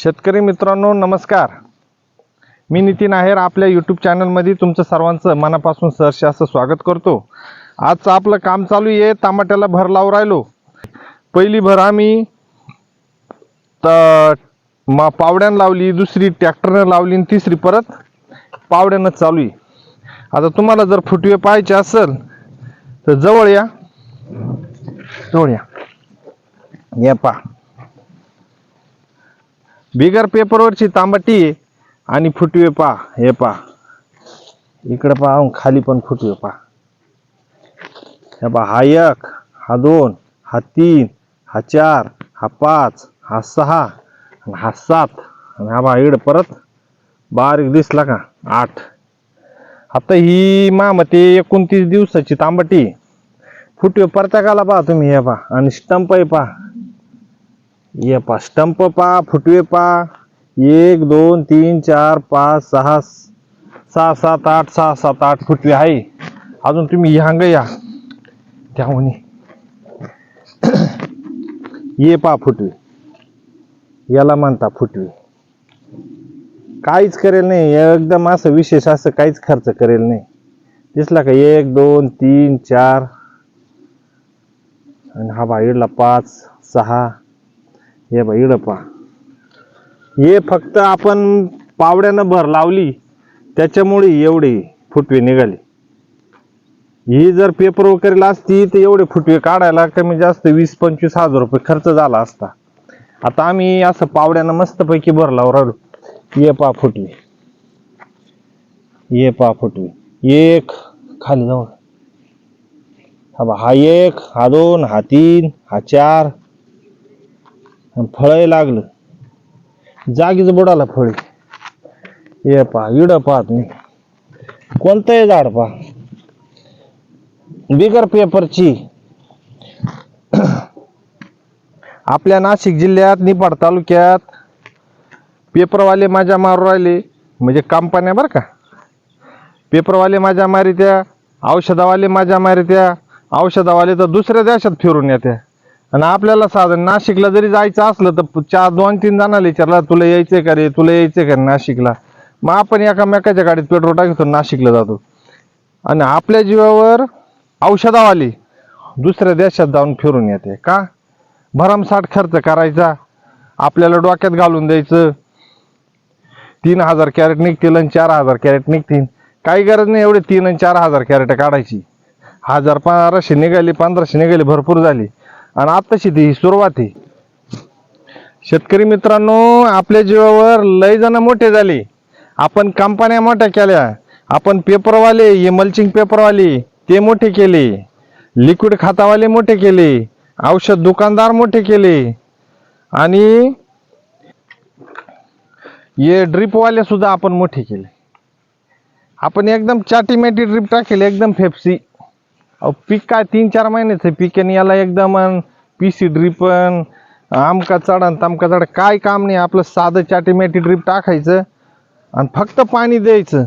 शेतकरी मित्रांनो नमस्कार. मी नितीन आहेर आपल्या यूट्यूब चॅनलमध्ये तुमचं सर्वांचं मनापासून सहर्ष असं स्वागत करतो. आजचं आपलं काम चालू आहे टमाट्याला भर लावून राहिलो. पहिली भर आम्ही त मा पावड्यानं लावली दुसरी ट्रॅक्टरनं लावली आणि तिसरी परत पावड्यानंच चालू आहे. आता तुम्हाला जर फुटवे पाहायचे असेल तर जवळ या. जवळ या. या पा बिगर पेपरवरची तांबटी आणि फुटवे पा हे पा. इकडे पहा खाली पण फुटवे पा. हे पा हा एक हा दोन हा तीन हा चार हा पाच हा सहा आणि हा सात. आणि हा बा इकडे परत बारीक दिसला का? आठ. आता ही मा मते एकोणतीस दिवसाची तांबटी. आहे. फुटवे प्रत्येकाला पहा तुम्ही हे पा. आणि स्टंप आहे पा ये पा स्टंप पा फुटवे पा एक दोन तीन चार पाच सहा सहा सात आठ सहा सात आठ फुटवे आहे. अजून तुम्ही ह्यांग या. त्यामुळे ये पा फुटवे. याला म्हणता फुटवे. काहीच करेल नाही. एकदम असं विशेष असं काहीच खर्च करेल नाही. दिसला का? एक दोन तीन चार. आणि हा बा पाच सहा हे बा इड पहा. हे फक्त आपण पावड्यानं भर लावली त्याच्यामुळे एवढे फुटवे निघाले. ही जर पेपर वगैरे असती तर एवढे फुटवे काढायला कमी जास्त वीस पंचवीस हजार रुपये खर्च झाला असता. आता आम्ही असं पावड्यानं मस्तपैकी भर लावून राहिलो. ये पा फुटवे. ये पा फुटवी. एक खाली जाऊ. हा बा हा एक हा दोन हा तीन हा चार फळ लागलं. जागीच बुडाला फळ. ये पा इड पाहत तुम्ही कोणतंही झाड पहा. बिगर पेपरची. आपल्या नाशिक जिल्ह्यात निपाड तालुक्यात पेपरवाले माझ्या मारू राहिले. म्हणजे कंपन्या बरं का. पेपरवाले माझ्या मारित्या औषधावाले माझ्या मारित्या औषधावाले तर दुसऱ्या देशात फिरून येत्या. आणि आपल्याला साधन नाशिकला जरी जायचं असलं तर चार दोन तीन जणांना विचारला तुला यायचंय का रे? तुला यायचंय का रे नाशिकला? मग आपण एकामेकाच्या गाडीत पेट्रोल टाकतो नाशिकला जातो. आणि आपल्या जीवावर औषधावाली दुसऱ्या देशात जाऊन फिरून येते. का? भरमसाठ खर्च करायचा. आपल्याला डोक्यात घालून द्यायचं. तीन हजार कॅरेट निघतील आणि चार हजार कॅरेट निघतील. काही गरज नाही एवढे तीन आणि चार हजार कॅरेट काढायची. हजार पंधराशे निघाली पंधराशे निघाली भरपूर झाली. आणि आत्ताशी ती सुरुवात आहे. शेतकरी मित्रांनो आपल्या जीवावर लय जण मोठे झाले. आपण कंपन्या मोठ्या केल्या. आपण पेपरवाले हे मल्चिंग पेपरवाले ते मोठे केले. लिक्विड खातावाले मोठे केले. औषध दुकानदार मोठे केले. आणि हे ड्रिपवाले सुद्धा आपण मोठे केले. आपण एकदम चाटीमेटी ड्रिप टाकेल एकदम फेपसी अहो पीक काय तीन चार महिन्याचं पीक आणि याला एकदम पी सी ड्रिपन आमका चढा तमका चढ. काय काम नाही आपलं साधं चाटीमॅटी ड्रिप टाकायचं आणि फक्त पाणी द्यायचं.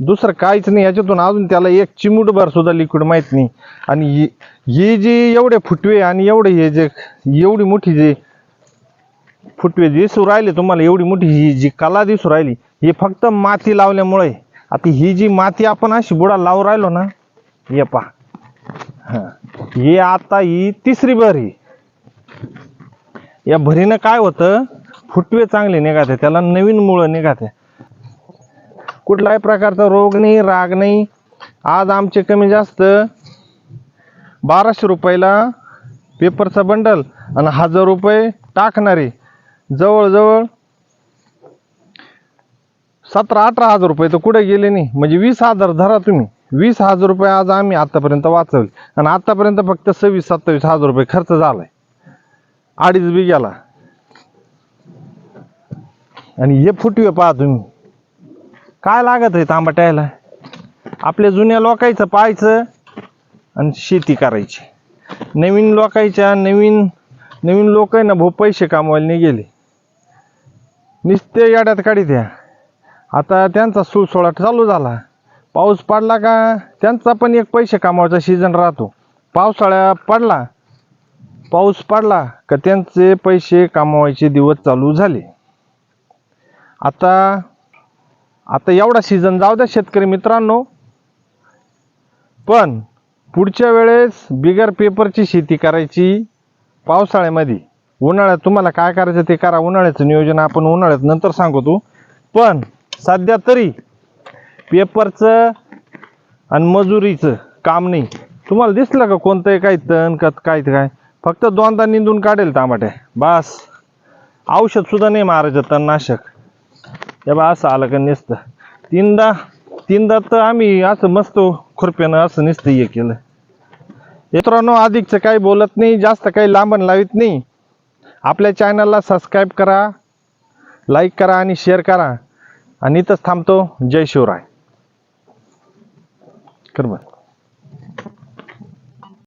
दुसरं काहीच नाही याच्यातून अजून त्याला एक चिमूटभर सुद्धा लिक्विड माहीत नाही. आणि ही जे जी एवढे फुटवे आणि एवढे हे जे एवढी मोठी जे फुटवे दिसू राहिले तुम्हाला एवढी मोठी ही जी कला दिसू राहिली ही फक्त माती लावल्यामुळे. आता ही जी माती आपण अशी बुडा लावून राहिलो ना ये पहा. ये आता ही तिसरी भरी या भरीनं काय होतं? फुटवे चांगले निघाते त्याला नवीन मुळं निघाते. कुठलाही प्रकारचा रोग नाही राग नाही. आज आमचे कमी जास्त. बाराशे रुपयाला पेपरचा बंडल आणि हजार रुपये टाकणारे. जवळजवळ सतरा अठरा हजार रुपये तर कुठे गेले नाही. म्हणजे वीस हजार धरा तुम्ही. वीस हजार रुपये आज आम्ही आतापर्यंत वाचवले. आणि आतापर्यंत फक्त सव्वीस सत्तावीस हजार रुपये खर्च झालाय. अडीच बी गेला आणि हे फुटवे पहा तुम्ही. काय लागत आहे तांबट्याला? आपल्या जुन्या लोकांचं पाहायचं आणि शेती करायची. नवीन लोकांच्या नवीन नवीन लोक आहे ना भाऊ पैसे कमवायला नाही गेले नुसते याड्यात काढी द्या. आता त्यांचा सुळसोळा चालू झाला. पाऊस पडला का त्यांचा पण एक पैसे कमावायचा सीझन राहतो. पावसाळ्या पडला पाऊस पडला का त्यांचे पैसे कमवायचे दिवस चालू झाले. आता आता एवढा सीझन जाऊ द्या शेतकरी मित्रांनो. पण पुढच्या वेळेस बिगर पेपरची शेती करायची पावसाळ्यामध्ये. उन्हाळ्यात तुम्हाला काय करायचं ते करा उन्हाळ्याचं नियोजन आपण उन्हाळ्यात नंतर सांगतो. पण सध्या तरी पेपरचं आणि मजुरीचं काम नाही. तुम्हाला दिसलं का कोणतंही काही तण कत काय ते काय? फक्त दोनदा निंदून काढेल टमाटे बस. औषध सुद्धा नाही मारायचं तणनाशक. हे बा असं आलं का निसतं. तीनदा तीनदा तर आम्ही असं मस्त खुरप्यानं असं नसतं हे केलं. मित्रांनो अधिकचं काही बोलत नाही जास्त काही लांबण लावित नाही. आपल्या चॅनलला सबस्क्राईब करा लाईक करा आणि शेअर करा. आणि इथंच थांबतो. जय शिवराय. कर बरं